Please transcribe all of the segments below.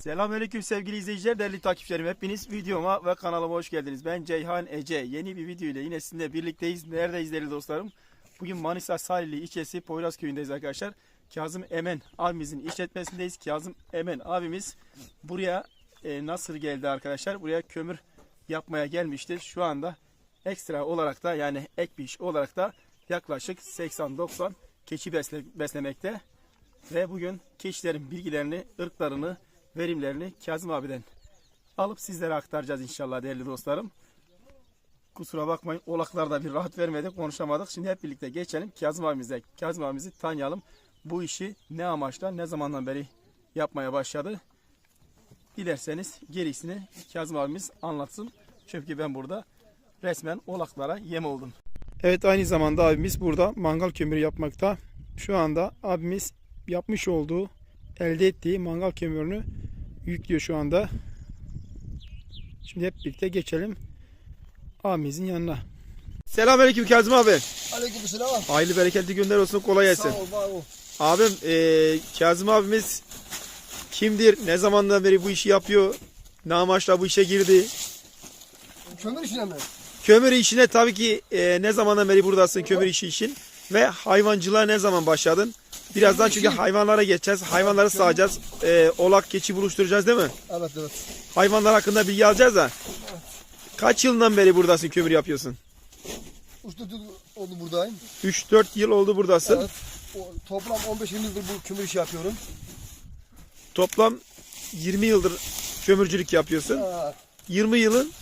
Selamünaleyküm sevgili izleyiciler, değerli takipçilerim. Hepiniz videoma ve kanalıma hoş geldiniz. Ben Ceyhan Ece. Yeni bir video ile yine sizinle birlikteyiz. Neredeyiz değerli dostlarım? Bugün Manisa Salihli ilçesi Poyraz köyündeyiz arkadaşlar. Kazım Emen abimizin işletmesindeyiz. Kazım Emen abimiz buraya e, nasıl geldi arkadaşlar? Buraya kömür yapmaya gelmiştir. Şu anda ekstra olarak da yani ek bir iş olarak da yaklaşık 80-90 keçi besle, beslemekte. Ve bugün keçilerin bilgilerini, ırklarını, verimlerini Kazım abiden alıp sizlere aktaracağız inşallah değerli dostlarım. Kusura bakmayın olaklarda bir rahat vermedik konuşamadık. Şimdi hep birlikte geçelim Kazım abimize. Kazım abimizi tanıyalım. Bu işi ne amaçla ne zamandan beri yapmaya başladı. Dilerseniz gerisini Kazım abimiz anlatsın. Çünkü ben burada resmen olaklara yem oldum. Evet aynı zamanda abimiz burada mangal kömürü yapmakta. Şu anda abimiz yapmış olduğu, elde ettiği mangal kömürünü yüklüyor şu anda. Şimdi hep birlikte geçelim abimizin yanına. Selamünaleyküm Kazım abi. Aleykümselam. Hayırlı bereketli günler olsun kolay gelsin. Sağ ol, var ol. Abim eee Kazım abimiz kimdir? Ne zamandan beri bu işi yapıyor? Ne amaçla bu işe girdi? Kömür işine mi? Kömür işine tabii ki e, ne zamandan beri buradasın kömür işi için ve hayvancılığa ne zaman başladın? Birazdan çünkü hayvanlara geçeceğiz. Hayvanları sağacağız. E, olak keçi buluşturacağız değil mi? Evet evet. Hayvanlar hakkında bilgi alacağız da. Kaç yıldan beri buradasın kömür yapıyorsun? Usta oldu buradayım. 3-4 yıl oldu buradasın. Evet. O, toplam 15 yıldır bu kömür işi yapıyorum. Toplam 20 yıldır kömürcülük yapıyorsun. Ha, 20 yılın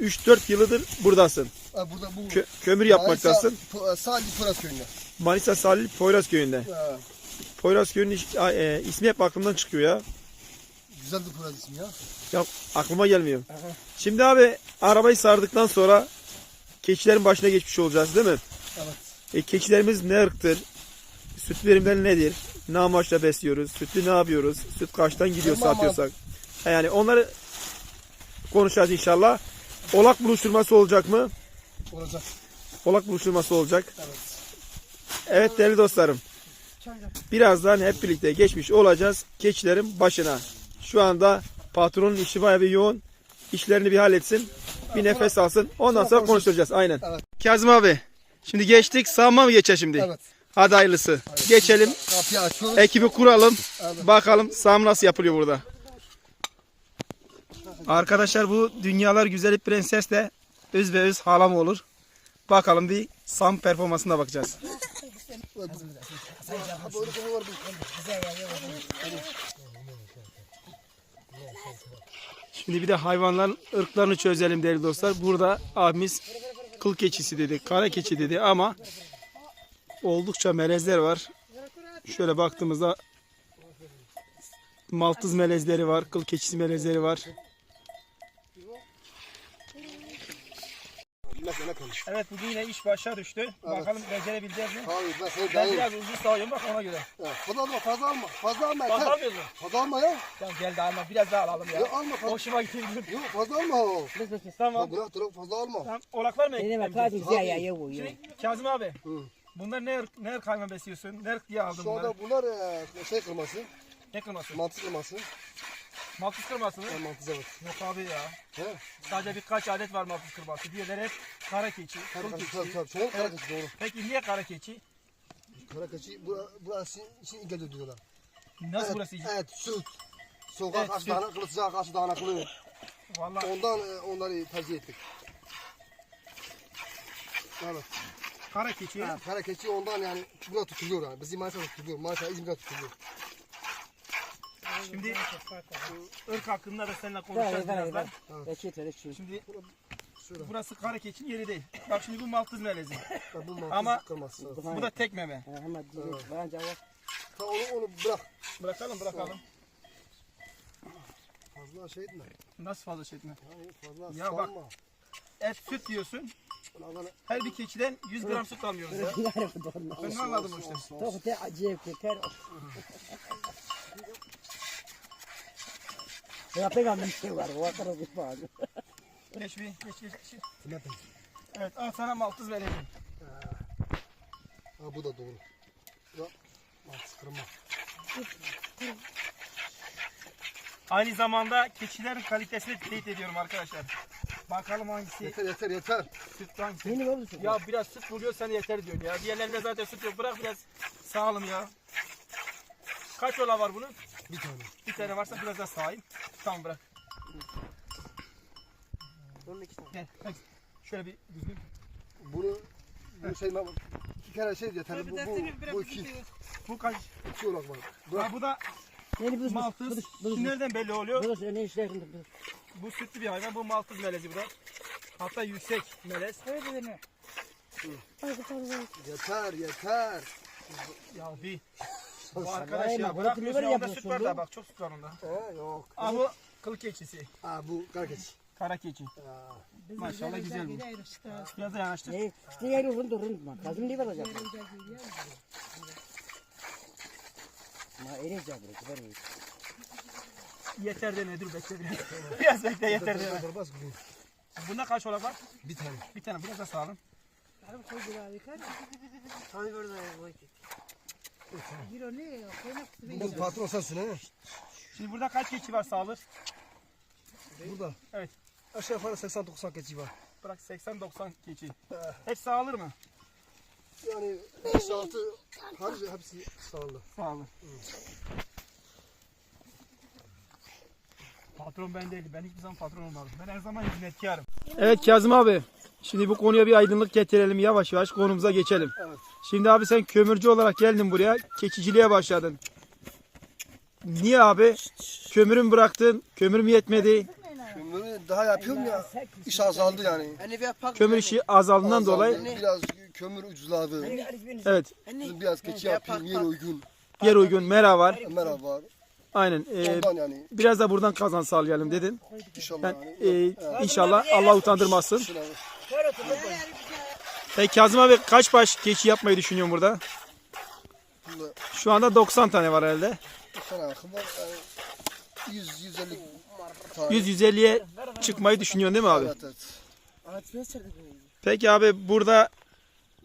3-4 yılıdır buradasın. ha, burada bu Kö- kömür yapmaktasın. Manisa, Sadece Pıras köyünde. Manisa Salih Poyraz köyünde. Ha, Poyraz köyünün iş- e, ismi hep aklımdan çıkıyor ya. güzeldi Pıras ismi ya. Ya aklıma gelmiyor. Şimdi abi arabayı sardıktan sonra keçilerin başına geçmiş olacağız değil mi? Evet. E, keçilerimiz ne ırktır? Süt verimleri nedir? Ne amaçla besliyoruz? Sütü ne yapıyoruz? Süt kaçtan gidiyor Tamam abi. satıyorsak? Yani onları konuşacağız inşallah. Olak buluşturması olacak mı? Olacak. Olak buluşturması olacak. Evet. Evet değerli dostlarım. Birazdan hep birlikte geçmiş olacağız keçilerin başına. Şu anda patronun işi bayağı bir yoğun. İşlerini bir halletsin. Bir nefes alsın. Ondan sonra konuşturacağız. Aynen. Evet. Kazım abi. Şimdi geçtik. Sağma mı geçer şimdi? Evet. Hadi hayırlısı. Geçelim. Ekibi kuralım. Bakalım sağım nasıl yapılıyor burada. Arkadaşlar bu dünyalar güzeli prenses de öz ve öz halam olur. Bakalım bir sam performansına bakacağız. Şimdi bir de hayvanların ırklarını çözelim değerli dostlar. Burada abimiz kıl keçisi dedi, kara keçi dedi ama oldukça melezler var. Şöyle baktığımızda maltız melezleri var, kıl keçisi melezleri var. Ne konuş? Evet bugün yine iş başa düştü. Bakalım becerebileceğiz mi? Abi ben seni Ben dayım. biraz uzun sağıyorum bak ona göre. Ha, Fazla alma, fazla alma. Fazla alma. Fazla almıyoruz mu? Fazla alma ya. Tamam gel daha alma. Biraz daha alalım ya. Ya alma fazla. Hoşuma gitti. Yok fazla alma. Ya tamam. bırak bırak fazla alma. Tamam. Olaklar mı? Ekleyebiliriz? hadi güzel ya ya bu ya. Şimdi Kazım abi. Hı. Bunlar ne ırk, ne ırk hayvan besliyorsun? Ne ırk diye aldın Şu bunları? anda bunlar e, şey kırması, Ne kırması? mantı kırması. Maltız kırması mı? Mantı evet. Yok abi ya. He? Sadece birkaç adet var maltız kırması. Diğerleri hep kara keçi, tabii keçi. tabii. tabii. Çoğun kara keçi doğru. Peki niye kara keçi? Kara keçi bura- burası için İngilizce diyorlar. Nasıl Evet, burası? Evet süt. Soğuğa Evet, karşı süt. dayanıklı, sıcağa karşı dayanıklı. Vallahi Ondan e, onları tercih ettik. Evet. kara keçi. Ha, kara keçi ondan yani burada tutuluyor yani. Bizim Manisa'da tutuluyor. Manisa İzmir'de tutuluyor. Şimdi ırk hakkında da seninle konuşacağız birazdan. Şimdi. Burası kara keçinin yeri değil. Bak şimdi bu maltız melezi. Ama-. Bu da tek meme. Onu, onu bırak. Bırakalım bırakalım. Fazla şey etme. Nasıl fazla şey etme. Yani fazla Ya bak. Et süt diyorsun. Her bir keçiden 100 gram süt alıyoruz ya. Ben ne anladım işte. Çok da acayip yeter. Ya pek bir şey var. Kadar bir var. Geç bir geç geç. geç. Ne yapayım? Evet al sana maltız vereyim. Ha bu da doğru. Ya. Mantığı kırma. Aynı zamanda keçilerin kalitesini teyit ediyorum arkadaşlar. Bakalım hangisi Yeter yeter yeter. süt hangisi. Yeni olursun. Ya biraz süt buluyor sen yeter diyorsun ya. Diğerlerinde zaten süt yok. Bırak biraz sağalım ya. Kaç ola var bunun? Bir tane. Bir tane varsa biraz daha sağayım. Tamam bırak. Gel. bak. Şöyle bir düzgün. Bunu bu şey bir kere şey yeter. Bu bu bu iki Bu kaç? iki olarak var. Ha, Bırak. bu da Yeni bu maltız. bu Şimdi nereden belli oluyor? bu ne işler şimdi bu. Bu sütlü bir hayvan. Bu maltız melezi bu da. Hatta yüksek melez. Yeter yeter. Ya bir. Bu arkadaş ya bırakmıyorsun deliver onda süt var da bak çok süt var onda. He yok. Aa bu kıl keçisi. Ha bu kargeç. Kara keçi. Maşallah güzel bu. Biraz da yanaştır. Ne? İşte yer urun durun ma. Kazım ne olacak? Ma ereceğim burası. Ver. Yeter deme dur bekle biraz. biraz bekle yeter deme. Bunda kaç ola var? Bir tane. Bir tane biraz da sağlam. Bu patron sensin he. Şimdi burada kaç keçi var sağılır? Burada. Evet. Aşağı yukarı 80-90 keçi var. Bırak 80-90 keçi. Hep sağılır mı? Yani 5-6 hepsi, hepsi sağlı. Sağılır. Patron ben değilim. Ben hiçbir zaman patron olmadım. Ben her zaman hizmetkarım. Evet Kazım abi. Şimdi bu konuya bir aydınlık getirelim. Yavaş yavaş konumuza geçelim. Evet. Şimdi abi sen kömürcü olarak geldin buraya. Keçiciliğe başladın. Niye abi? Kömürün bıraktın. Kömürüm yetmedi. Kömürü daha yapıyorum ya. İş azaldı yani. Kömür işi azaldığından Azaldı. dolayı. Biraz kömür ucuzladı. Evet. Biraz keçi yapıyorum. Yer uygun. Yer uygun. Mera var. Ömer var. Aynen. Ee, Ondan yani. biraz da buradan kazan sağlayalım dedin. İnşallah Ben, yani. e, inşallah Allah utandırmasın. Şuna. Peki Kazım abi kaç baş keçi yapmayı düşünüyorsun burada? Bunda Şu anda 90 tane var herhalde. bir tane akım var. Yani 100 150 tane. 100-150'ye çıkmayı düşünüyorsun değil mi abi? Evet evet. Peki abi burada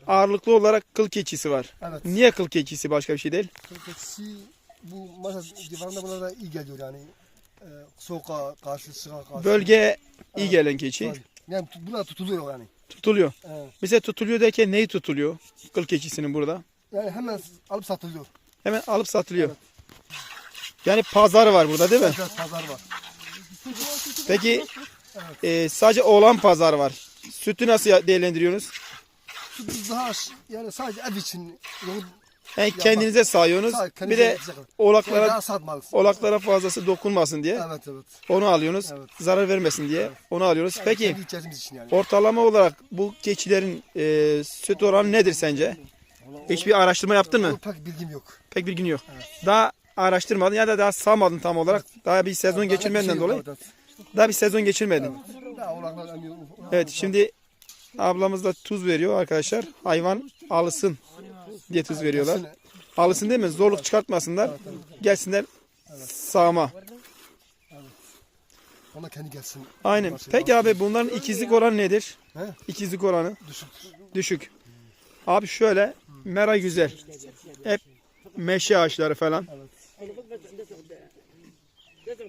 ağırlıklı olarak kıl keçisi var. Evet. Niye kıl keçisi başka bir şey değil? Kıl keçisi bu masa civarında bunlara iyi geliyor yani. Ee, soğuğa karşı, sığa karşı. Bölgeye iyi gelen keçi. Yani bunlar tutuluyor yani. Tutuluyor. Evet. Bize tutuluyor derken neyi tutuluyor? Kıl keçisinin burada. Yani hemen alıp satılıyor. Hemen alıp satılıyor. Yani pazarı var burada değil mi? Biraz pazar var. Peki e, sadece oğlan pazar var. Sütü nasıl değerlendiriyorsunuz? Biz daha yani sadece ev için Yani kendinize sayıyorsunuz. sadece Bir kendimize de yapacak. oğlaklara satmalısın. Oğlaklara fazlası dokunmasın diye Evet evet. onu alıyorsunuz. Evet. Zarar vermesin diye onu alıyoruz. Peki Kendi ihtiyacımız için yani. ortalama olarak bu keçilerin e, süt oranı nedir sence? Hiçbir araştırma yaptın mı? Pek bilgim yok. Pek bilgin yok. Daha araştırmadın ya da daha sağmadın tam olarak. Daha bir sezon geçirmenden bir şey dolayı. yok, Daha bir sezon geçirmedin. evet. Daha oğlaklar. Evet şimdi ablamız da tuz veriyor arkadaşlar. Hayvan alısın diye tuz veriyorlar. Alısın değil mi? Zorluk çıkartmasınlar. Gelsinler sağma. Ona kendi gelsin. Aynen. Peki abi bunların ikizlik oranı nedir? He? İkizlik oranı Düşük. düşük. Abi şöyle mera güzel. Hep meşe ağaçları falan.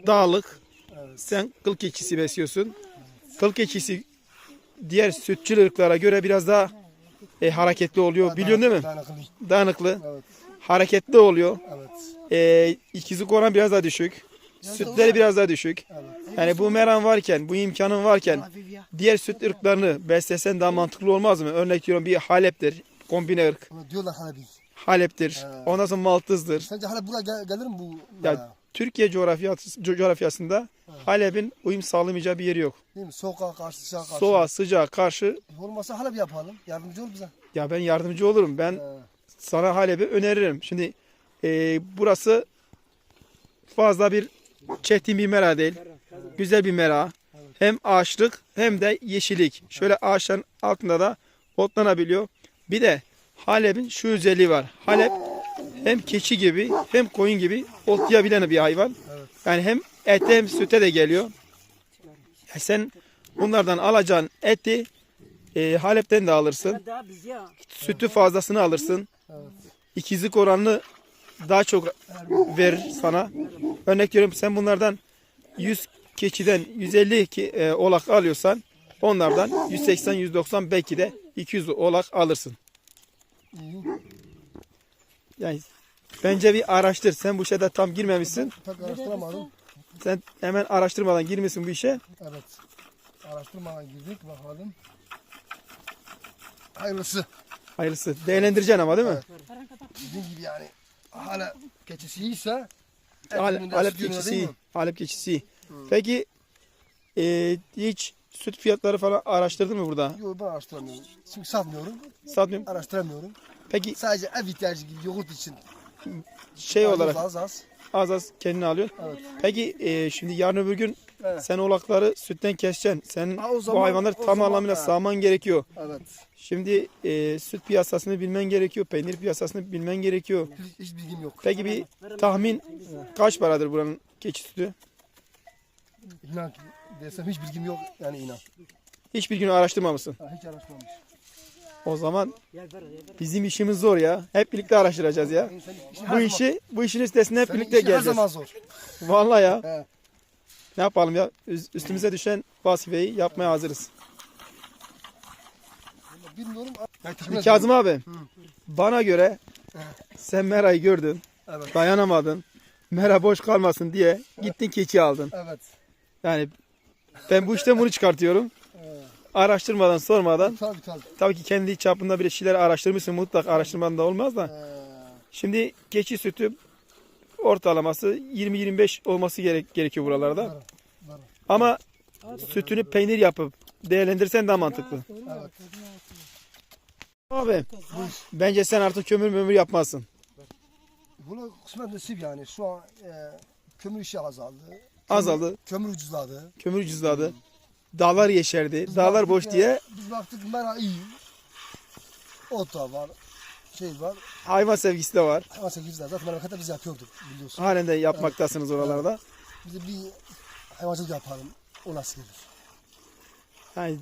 Dağlık. Sen kıl keçisi besliyorsun. Kıl keçisi diğer sütçül ırklara göre biraz daha e, hareketli oluyor. Biliyorsun değil mi? Dayanıklı. Dayanıklı. Evet. Hareketli oluyor. Evet. E, ikizlik oranı biraz daha düşük. Sütleri biraz daha düşük. Evet. Yani bu meran varken, bu imkanın varken diğer süt ırklarını beslesen daha mantıklı olmaz mı? Örnek veriyorum bir Halep'tir, kombine ırk. Diyorlar Halebi. Halep'tir, He. ondan sonra Maltız'dır. Sence Halep buraya gel- gelir mi bu? Ya. Türkiye coğrafyası, co- coğrafyasında Halep'in uyum sağlamayacağı bir yeri yok. Değil mi? Soğuğa karşı, sıcağa karşı. Soğuğa, sıcağa karşı Olmasa Halep yapalım. Yardımcı ol bize. ya ben yardımcı olurum. Ben Ee, sana Halep'i öneririm. Şimdi e, burası fazla bir çetin bir mera değil. Güzel bir mera. Hem ağaçlık hem de yeşillik. Şöyle ağaçların altında da otlanabiliyor. Bir de Halep'in şu özelliği var. Halep hem keçi gibi hem koyun gibi otlayabilen bir hayvan. Evet. Yani hem ete hem süte de geliyor. Ya sen bunlardan alacağın eti e, Halep'ten de alırsın. Sütü fazlasını alırsın. İkizlik oranını daha çok verir sana. Örnek veriyorum sen bunlardan 100 keçiden 150 ki, e, olak alıyorsan onlardan 180 190 belki de 200 olak alırsın. Yani bence bir araştır. Sen bu şeyde tam girmemişsin. Pek araştıramadım. Sen hemen araştırmadan girmişsin bu işe. Evet. Araştırmadan girdik bakalım. Hayırlısı. Hayırlısı. Değerlendireceksin ama değil mi? Dediğim gibi yani hala keçisi iyiyse Halep, Halep keçisi. Halep keçisi. Peki e, hiç süt fiyatları falan araştırdın mı burada? Yok ben araştıramıyorum. Çünkü satmıyorum. Satmıyorum. Araştıramıyorum. Peki Sadece ev ihtiyacı gibi yoğurt için. şey alıyoruz olarak Az az. az az kendini alıyorsun. Evet. Peki e, şimdi yarın öbür gün Evet. sen oğlakları sütten keseceksin. Sen Ha, o bu zaman- hayvanları o tam zaman anlamıyla da- sağman gerekiyor. Evet. Şimdi e, süt piyasasını bilmen gerekiyor. Peynir piyasasını bilmen gerekiyor. Hiç, hiç bilgim yok. Peki bir tahmin kaç paradır buranın keçi sütü? İnan ki desem hiç bilgim yok. Yani inan. Hiçbir gün araştırmamışsın. Ha, hiç araştırmamış. O zaman bizim işimiz zor ya. Hep birlikte araştıracağız ya. Bu işi bu işin üstesine hep birlikte işin her geleceğiz. zaman zor. Vallahi ya. Ne yapalım ya? Üz- Üstümüze düşen vazifeyi yapmaya hazırız. Bilmiyorum. Kazım abi. Bana göre sen Mera'yı gördün. Evet. Dayanamadın. Mera boş kalmasın diye gittin keçi aldın. Evet. Yani ben bu işten bunu çıkartıyorum. Araştırmadan sormadan Tabii tabii. tabii ki kendi çapında bir şeyler araştırmışsın mutlaka araştırmadan da olmaz da. Ee, Şimdi keçi sütü ortalaması 20-25 olması gerek, gerekiyor buralarda. var, var. Ama sütünü peynir yapıp değerlendirsen daha mantıklı. Evet. Abi bence sen artık kömür mömür yapmazsın. Bunu kısmet nasip yani. Şu an e, kömür işi azaldı. Azaldı. Kömür ucuzladı. Kömür ucuzladı. Dağlar yeşerdi. Biz Dağlar boş ya, diye Biz baktık mera iyi. Ot da var. Şey var. hayvan sevgisi de var. Ama sekizler zaten memlekette biz yapıyorduk biliyorsun. Halen de yapmaktasınız oralarda. Biz de bir hayvancılık yapalım. O nasıl gelir? Yani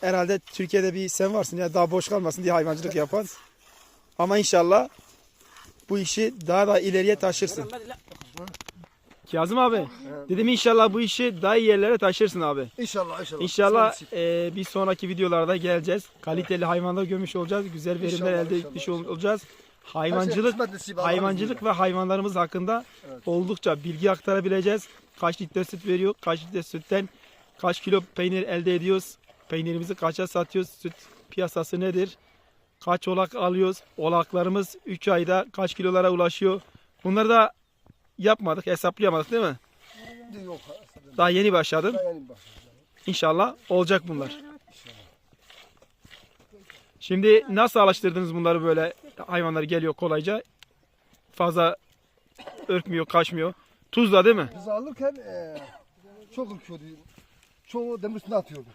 herhalde Türkiye'de bir sen varsın ya daha boş kalmasın diye hayvancılık yapan. Ama inşallah bu işi daha da ileriye taşırsın. Kazım abi dedim inşallah bu işi daha iyi yerlere taşırsın abi. İnşallah inşallah. İnşallah e, bir sonraki videolarda geleceğiz. Kaliteli hayvanlar görmüş olacağız. Güzel verimler İnşallah, elde inşallah, etmiş ol- olacağız. Şey Hayvancılık kısmet nasip, Allah'ın hayvancılık ve hayvanlarımız hakkında oldukça bilgi aktarabileceğiz. Kaç litre süt veriyor, kaç litre sütten kaç kilo peynir elde ediyoruz, peynirimizi kaça satıyoruz, süt piyasası nedir, kaç olak alıyoruz, olaklarımız 3 ayda kaç kilolara ulaşıyor. Bunları da yapmadık, hesaplayamadık değil mi? Yok. Daha yeni başladım. Yani bak. İnşallah olacak bunlar. Şimdi nasıl alıştırdınız bunları böyle hayvanlar geliyor kolayca? Fazla örkmüyor, kaçmıyor. Tuzla değil mi? Biz alırken e, çok ürküyordu. Çoğu demir üstüne atıyordu.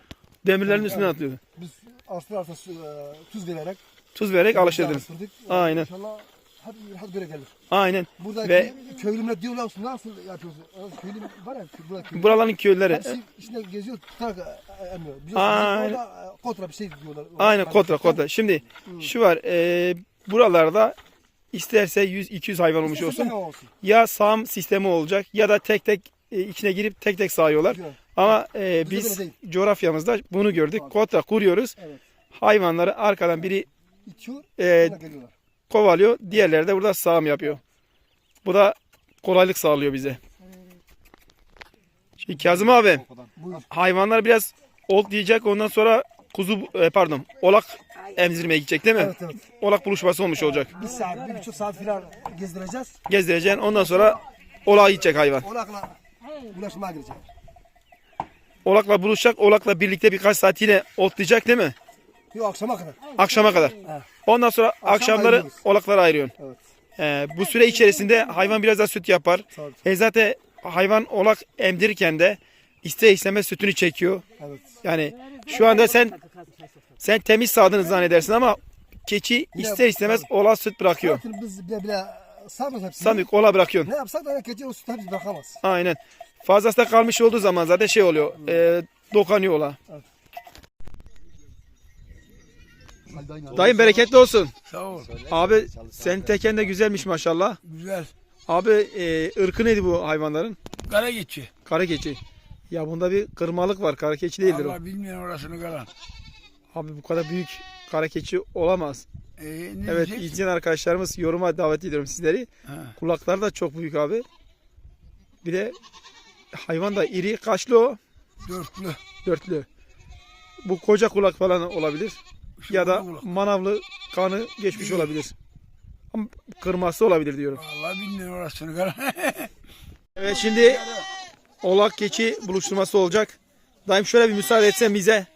Demirlerin üstüne atıyordu. Biz arsa su, e, tuz vererek Tuz vererek alıştırdınız. Aynen. İnşallah hadi, hadi böyle gelir. Aynen. Buradaki Ve- köylümler diyorlar nasıl yapıyorsun? Köylüm var ya burada köylü. Buraların köyleri. Hepsi içinde geziyor tutarak e, emiyor. Biliyorsunuz Aynen. orada e, kontra bir şey diyorlar. Aynen kotra kotra. Şimdi şu var. e, buralarda isterse 100-200 hayvan olmuş olsun. olsun. Ya sağım sistemi olacak ya da tek tek e, içine girip tek tek sağıyorlar. Ama e, biz coğrafyamızda bunu gördük. Kota kuruyoruz. Evet. Hayvanları arkadan biri İtiyor. e. kovalıyor. Diğerleri de burada sağım yapıyor. Bu da kolaylık sağlıyor bize. Şimdi Kazım abi hayvanlar biraz ot diyecek ondan sonra kuzu e, pardon olak emzirmeye gidecek değil mi? Evet evet. Olak buluşması olmuş olacak. Bir saat, bir buçuk saat falan gezdireceğiz. Gezdireceksin ondan sonra olağa gidecek hayvan. Olakla ulaşmaya girecek. Olakla buluşacak. Olakla birlikte birkaç saat yine otlayacak değil mi? Yok akşama kadar. Akşama kadar. Ondan sonra akşamları ayırıyoruz. olaklara ayırıyorsun. Evet. Ee, bu süre içerisinde hayvan biraz daha süt yapar. E zaten hayvan olak emdirirken de iste istemez sütünü çekiyor. Evet. Yani şu anda sen sen temiz sağdığını zannedersin ama keçi ister istemez ola süt bırakıyor. Zaten biz bile bile sarmaz hepsini. Samik ola bırakıyorsun. Ne yapsak da keçi o sütü hepsi bırakamaz. Aynen. Fazlası da kalmış olduğu zaman zaten şey oluyor. E, dokanıyor ola. Dayım bereketli olsun. Sağ ol. Abi sen teken de güzelmiş maşallah. Güzel. Abi e, ırkı neydi bu hayvanların? Kara geçi. Kara keçi. Ya bunda bir kırmalık var. Kara keçi değildir o. Allah bilmiyorum orasını kalan. Abi bu kadar büyük kara keçi olamaz. Ee, ne Evet diyecek? izleyen arkadaşlarımız yoruma davet ediyorum sizleri. Ha. Kulakları da çok büyük abi. Bir de hayvan da iri. Kaçlı o? Dörtlü. Dörtlü. Bu koca kulak falan olabilir. Ya da manavlı kanı geçmiş olabilir. Ama kırması olabilir diyorum. Allah bilmiyorum orasını. Evet şimdi olak keçi buluşturması olacak. Daim şöyle bir müsaade etsen bize.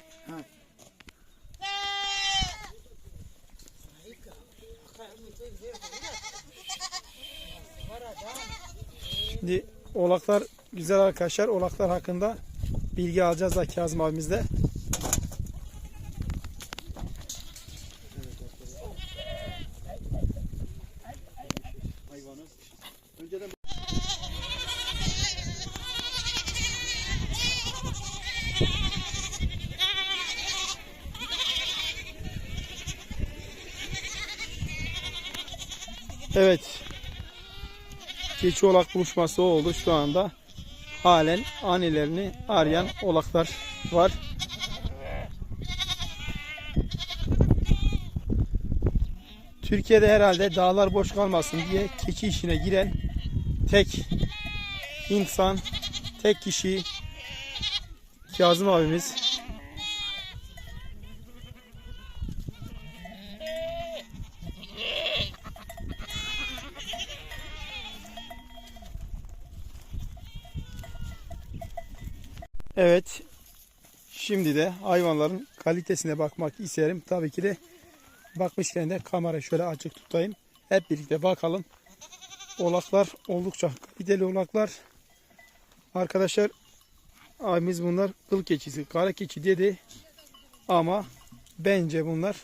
Şimdi olaklar güzel arkadaşlar. Olaklar hakkında bilgi alacağız da Kazım abimizle. Evet. Keçi olak buluşması oldu şu anda. Halen annelerini arayan olaklar var. Türkiye'de herhalde dağlar boş kalmasın diye keçi işine giren tek insan, tek kişi Kazım abimiz. Evet. Şimdi de hayvanların kalitesine bakmak isterim. Tabii ki de bakmışken de kamera şöyle açık tutayım. Hep birlikte bakalım. Olaklar oldukça kaliteli olaklar. Arkadaşlar abimiz bunlar kıl keçisi, kara keçi dedi. Ama bence bunlar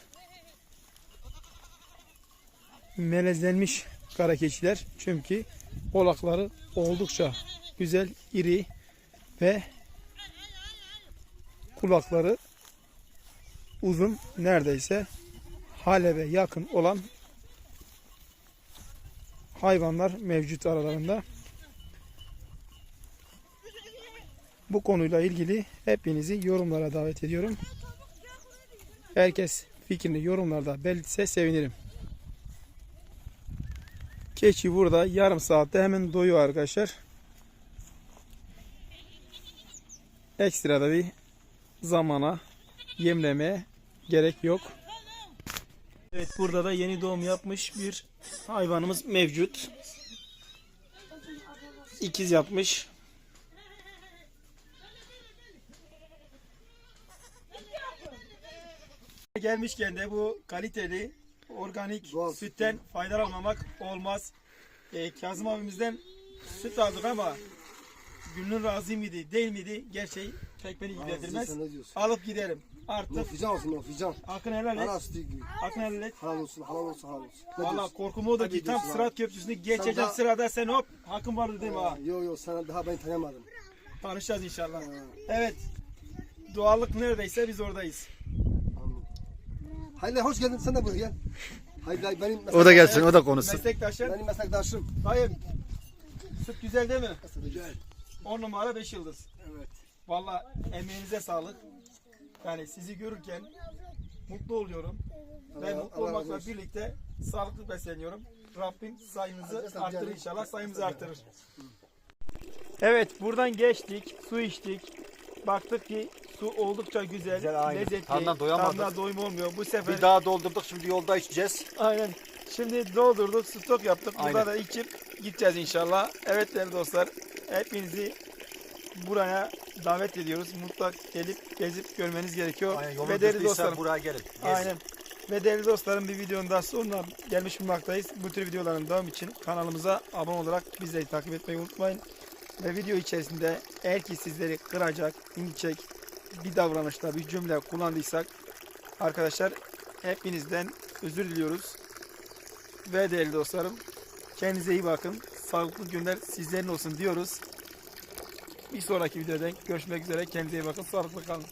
melezlenmiş kara keçiler. Çünkü olakları oldukça güzel, iri ve kulakları uzun neredeyse Halep'e yakın olan hayvanlar mevcut aralarında. Bu konuyla ilgili hepinizi yorumlara davet ediyorum. Herkes fikrini yorumlarda belirtse sevinirim. Keçi burada yarım saatte hemen doyuyor arkadaşlar. Ekstra da bir zamana yemlemeye gerek yok. Evet burada da yeni doğum yapmış bir hayvanımız mevcut. İkiz yapmış. Gelmişken de bu kaliteli organik Doğal sütten faydalanmamak olmaz. Ee, Kazım abimizden süt aldık ama gönlün razı mıydı değil miydi gerçeği pek beni ilgilendirmez. Alıp giderim. Artık fican olsun no fican. hakkını helal et. Sütü gibi. Hakkını helal et. Halal olsun halal olsun halal olsun. Ne Valla diyorsun? korkum o da ki tam diyorsun Sırat Köprüsü'nü geçeceğim daha- sırada sen hop hakkın var dedim ha. Yo yo sen daha ben tanıyamadım. Tanışacağız inşallah. Ha, Evet. Doğallık neredeyse biz oradayız. amin. Haydi hoş geldin sen de buraya gel. Haydi haydi, benim O da gelsin, o da konuşsun. Meslektaşım. Benim meslektaşım. Dayım. Süt güzel değil mi? Güzel. 10 numara 5 yıldız. Evet. Valla emeğinize sağlık. Yani sizi görürken mutlu oluyorum. Ve Allah- mutlu Allah razı olmakla olsun. birlikte sağlıklı besleniyorum. Rabbim sayınızı arttırır inşallah. Sayımızı arttırır. Evet buradan geçtik. Su içtik. Baktık ki su oldukça güzel, Güzel, aynen. lezzetli. Tadından doyamadık. Tadına doyum olmuyor. Bu sefer Bir daha doldurduk şimdi yolda içeceğiz. aynen. Şimdi doldurduk, stok yaptık. Burada Aynen. da içip gideceğiz inşallah. Evet değerli dostlar, hepinizi buraya davet ediyoruz. Mutlak gelip gezip görmeniz gerekiyor. Aynen Ve değerli dostlarım, buraya gelin. Gezin. aynen. Ve değerli dostlarım bir videonun daha sonuna gelmiş bulunmaktayız. Bu tür videoların devam için kanalımıza abone olarak bizleri takip etmeyi unutmayın. Ve video içerisinde eğer ki sizleri kıracak, incecek bir davranışta bir cümle kullandıysak arkadaşlar hepinizden özür diliyoruz. Ve değerli dostlarım kendinize iyi bakın. Sağlıklı günler sizlerin olsun diyoruz. Bir sonraki videoda görüşmek üzere. Kendinize iyi bakın. Sağlıklı kalın.